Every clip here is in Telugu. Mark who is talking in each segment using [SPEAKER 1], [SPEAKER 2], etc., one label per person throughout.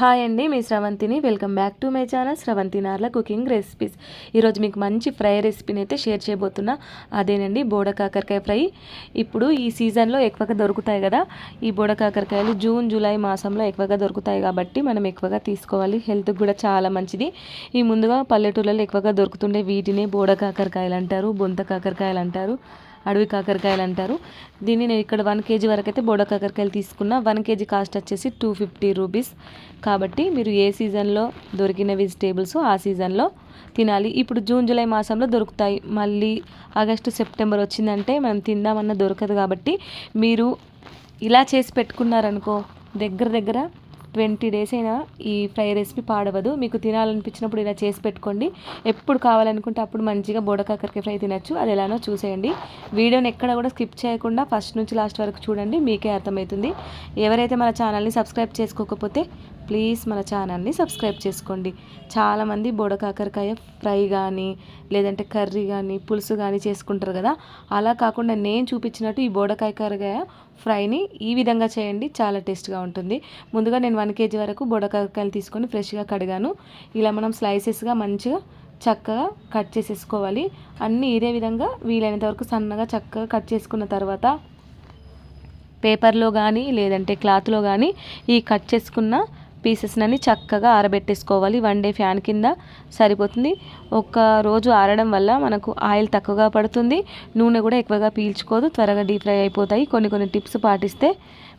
[SPEAKER 1] హాయ్ అండి మీ శ్రవంతిని welcome back to my channel Sravanthi Narla cooking recipes. ఈరోజు మీకు మంచి ఫ్రై రెసిపీని అయితే షేర్ చేయబోతున్నా. అదేనండి బోడ కాకరకాయ ఫ్రై. ఇప్పుడు ఈ సీజన్లో ఎక్కువగా దొరుకుతాయి కదా ఈ బోడ కాకరకాయలు జూన్ జూలై మాసంలో ఎక్కువగా దొరుకుతాయి కాబట్టి మనం ఎక్కువగా తీసుకోవాలి. హెల్త్కి కూడా చాలా మంచిది. ఈ ముందుగా పల్లెటూళ్ళలో ఎక్కువగా దొరుకుతుండే వీటినే బోడ కాకరకాయలు అంటారు బొంత కాకరకాయలు అంటారు. అడవి కాకరకాయలు అంటారు. దీన్ని నేను ఇక్కడ వన్ కేజీ వరకు అయితే బోడ కాకరకాయలు తీసుకున్నా. వన్ కేజీ కాస్ట్ వచ్చేసి టూ ఫిఫ్టీ రూపీస్ కాబట్టి మీరు ఏ సీజన్లో దొరికిన వెజిటేబుల్స్ ఆ సీజన్లో తినాలి. ఇప్పుడు జూన్ జూలై మాసంలో దొరుకుతాయి. మళ్ళీ ఆగస్టు సెప్టెంబర్ వచ్చిందంటే మనం తిందామన్న దొరకదు కాబట్టి మీరు ఇలా చేసి పెట్టుకున్నారనుకో దగ్గర దగ్గర ట్వంటీ డేస్ అయినా ఈ ఫ్రై రెసిపీ పాడవదు. మీకు తినాలనిపించినప్పుడు ఇలా చేసి పెట్టుకోండి. ఎప్పుడు కావాలనుకుంటే అప్పుడు మంచిగా బోడకాకరికి ఫ్రై తినచ్చు. అది ఎలానో చూసేయండి. వీడియోని ఎక్కడ కూడా స్కిప్ చేయకుండా ఫస్ట్ నుంచి లాస్ట్ వరకు చూడండి. మీకే అర్థమవుతుంది. ఎవరైతే మన ఛానల్ని సబ్స్క్రైబ్ చేసుకోకపోతే ప్లీజ్ మన ఛానల్ని సబ్స్క్రైబ్ చేసుకోండి. చాలామంది బోడకాకరకాయ ఫ్రై కానీ లేదంటే కర్రీ కానీ పులుసు కానీ చేసుకుంటారు కదా. అలా కాకుండా నేను చూపించినట్టు ఈ బోడకాకరకాయ ఫ్రైని ఈ విధంగా చేయండి. చాలా టేస్ట్గా ఉంటుంది. ముందుగా నేను వన్ కేజీ వరకు బోడకాకరకాయలు తీసుకొని ఫ్రెష్గా కడిగాను. ఇలా మనం స్లైసెస్గా మంచిగా చక్కగా కట్ చేసేసుకోవాలి. అన్నీ ఇదే విధంగా వీలైనంత వరకు సన్నగా చక్కగా కట్ చేసుకున్న తర్వాత పేపర్లో కానీ లేదంటే క్లాత్లో కానీ ఈ కట్ చేసుకున్న పీసెస్నని చక్కగా ఆరబెట్టేసుకోవాలి. వన్ డే ఫ్యాన్ కింద సరిపోతుంది. ఒక రోజు ఆరడం వల్ల మనకు ఆయిల్ తక్కువగా పడుతుంది. నూనె కూడా ఎక్కువగా పీల్చుకోదు. త్వరగా డీప్ ఫ్రై అయిపోతాయి. కొన్ని కొన్ని టిప్స్ పాటిస్తే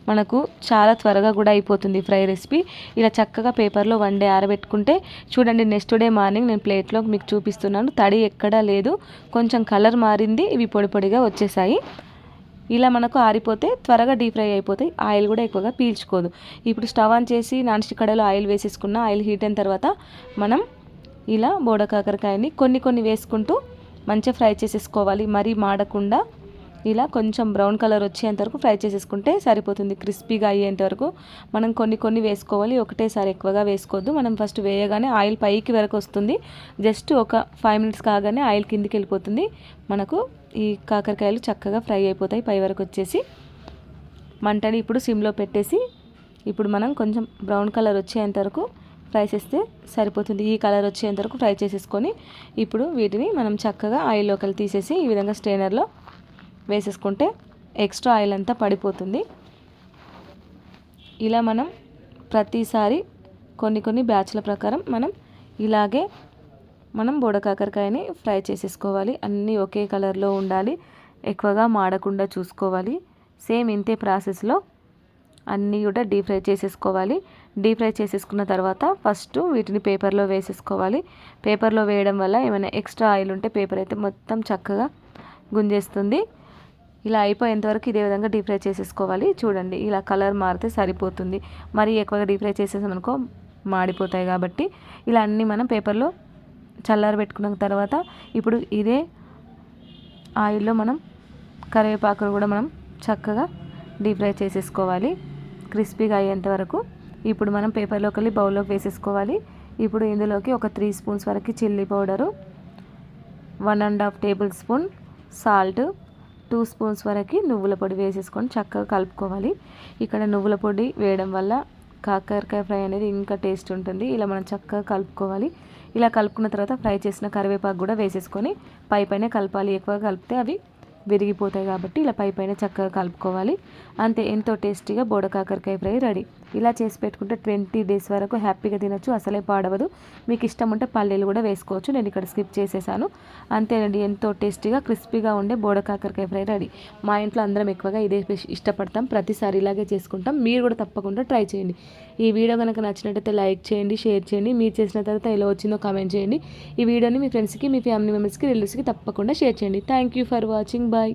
[SPEAKER 1] మనకు చాలా త్వరగా కూడా అయిపోతుంది ఫ్రై రెసిపీ. ఇలా చక్కగా పేపర్లో వన్ డే ఆరబెట్టుకుంటే చూడండి నెక్స్ట్ డే మార్నింగ్ నేను ప్లేట్లో మీకు చూపిస్తున్నాను. తడి ఎక్కడా లేదు. కొంచెం కలర్ మారింది. ఇవి పొడి పొడిగా వచ్చేసాయి. ఇలా మనకు ఆరిపోతే త్వరగా డీప్ ఫ్రై అయిపోతాయి ఆయిల్ కూడా ఎక్కువగా పీల్చుకోదు. ఇప్పుడు స్టవ్ ఆన్ చేసి నాన్ స్టిక్ ఆయిల్ వేసేసుకున్న ఆయిల్ హీట్ అయిన తర్వాత మనం ఇలా బోడ కాకరకాయని కొన్ని కొన్ని వేసుకుంటూ మంచిగా ఫ్రై చేసేసుకోవాలి. మరీ మాడకుండా ఇలా కొంచెం బ్రౌన్ కలర్ వచ్చేంత వరకు ఫ్రై చేసేసుకుంటే సరిపోతుంది. క్రిస్పీగా అయ్యేంత వరకు మనం కొన్ని కొన్ని వేసుకోవాలి. ఒకటేసారి ఎక్కువగా వేసుకోవద్దు. మనం ఫస్ట్ వేయగానే ఆయిల్ పైకి వరకు వస్తుంది. జస్ట్ ఒక ఫైవ్ మినిట్స్ కాగానే ఆయిల్ కిందికి వెళ్ళిపోతుంది. మనకు ఈ కాకరకాయలు చక్కగా ఫ్రై అయిపోతాయి పై వరకు వచ్చేసి. మంటని ఇప్పుడు సిమ్లో పెట్టేసి ఇప్పుడు మనం కొంచెం బ్రౌన్ కలర్ వచ్చేంత వరకు ఫ్రై చేస్తే సరిపోతుంది. ఈ కలర్ వచ్చేంత వరకు ఫ్రై చేసేసుకొని ఇప్పుడు వీటిని మనం చక్కగా ఆయిల్లోకి తీసేసి ఈ విధంగా స్ట్రైనర్లో వేసేసుకుంటే ఎక్స్ట్రా ఆయిల్ అంతా పడిపోతుంది. ఇలా మనం ప్రతిసారి కొన్ని కొన్ని బ్యాచ్ల ప్రకారం మనం ఇలాగే మనం బోడకాకరకాయని ఫ్రై చేసేసుకోవాలి. అన్నీ ఒకే కలర్లో ఉండాలి. ఎక్కువగా మాడకుండా చూసుకోవాలి. సేమ్ ఇంతే ప్రాసెస్లో అన్నీ కూడా డీప్ ఫ్రై చేసేసుకోవాలి. డీప్ ఫ్రై చేసేసుకున్న తర్వాత ఫస్ట్ వీటిని పేపర్లో వేసేసుకోవాలి. పేపర్లో వేయడం వల్ల ఏమైనా ఎక్స్ట్రా ఆయిల్ ఉంటే పేపర్ అయితే మొత్తం చక్కగా గుంజేస్తుంది. ఇలా అయిపోయేంతవరకు ఇదే విధంగా డీప్ ఫ్రై చేసేసుకోవాలి. చూడండి ఇలా కలర్ మారితే సరిపోతుంది. మరీ ఎక్కువగా డీప్ ఫ్రై చేసేసామనుకో మాడిపోతాయి కాబట్టి ఇలా అన్నీ మనం పేపర్లో చల్లారి పెట్టుకున్న తర్వాత ఇప్పుడు ఇదే ఆయిల్లో మనం కరివేపాకులు కూడా మనం చక్కగా డీప్ ఫ్రై చేసేసుకోవాలి. క్రిస్పీగా అయ్యేంత వరకు ఇప్పుడు మనం పేపర్లోకి వెళ్ళి బౌల్లోకి వేసేసుకోవాలి. ఇప్పుడు ఇందులోకి ఒక త్రీ స్పూన్స్ వరకు chilli powder one and half table spoon salt two spoons వరకు నువ్వుల పొడి వేసేసుకొని చక్కగా కలుపుకోవాలి. ఇక్కడ నువ్వుల పొడి వేయడం వల్ల కాకరకాయ ఫ్రై అనేది ఇంకా టేస్ట్ ఉంటుంది. ఇలా మనం చక్కగా కలుపుకోవాలి. ఇలా కలుపుకున్న తర్వాత ఫ్రై చేసిన కరివేపాకు కూడా వేసేసుకొని పై పైన కలపాలి. ఎక్కువ కలిపితే అవి విరిగిపోతాయి కాబట్టి ఇలా పై పైన చక్కగా కలుపుకోవాలి. అంతే ఎంతో టేస్టీగా బోడ కాకరకాయ ఫ్రై రెడీ. ఇలా చేసి పెట్టుకుంటే ట్వంటీ డేస్ వరకు హ్యాపీగా తినొచ్చు అసలే పాడవదు. మీకు ఇష్టం ఉంటే పల్లీలు కూడా వేసుకోవచ్చు. నేను ఇక్కడ స్కిప్ చేసేసాను. అంతేనండి ఎంతో టేస్టీగా క్రిస్పీగా ఉండే బోడ కాకరకాయ ఫ్రై రెడీ. మా ఇంట్లో అందరం ఎక్కువగా ఇదే ఇష్టపడతాం. ప్రతిసారి ఇలాగే చేసుకుంటాం. మీరు కూడా తప్పకుండా ట్రై చేయండి. ఈ వీడియో కనుక నచ్చినట్టయితే లైక్ చేయండి షేర్ చేయండి. మీరు చేసిన తర్వాత ఎలా వచ్చిందో కామెంట్ చేయండి. ఈ వీడియోని మీ ఫ్రెండ్స్కి మీ ఫ్యామిలీ మెంబర్స్కి రిలేటివ్స్కి తప్పకుండా షేర్ చేయండి. Thank you for watching. Bye.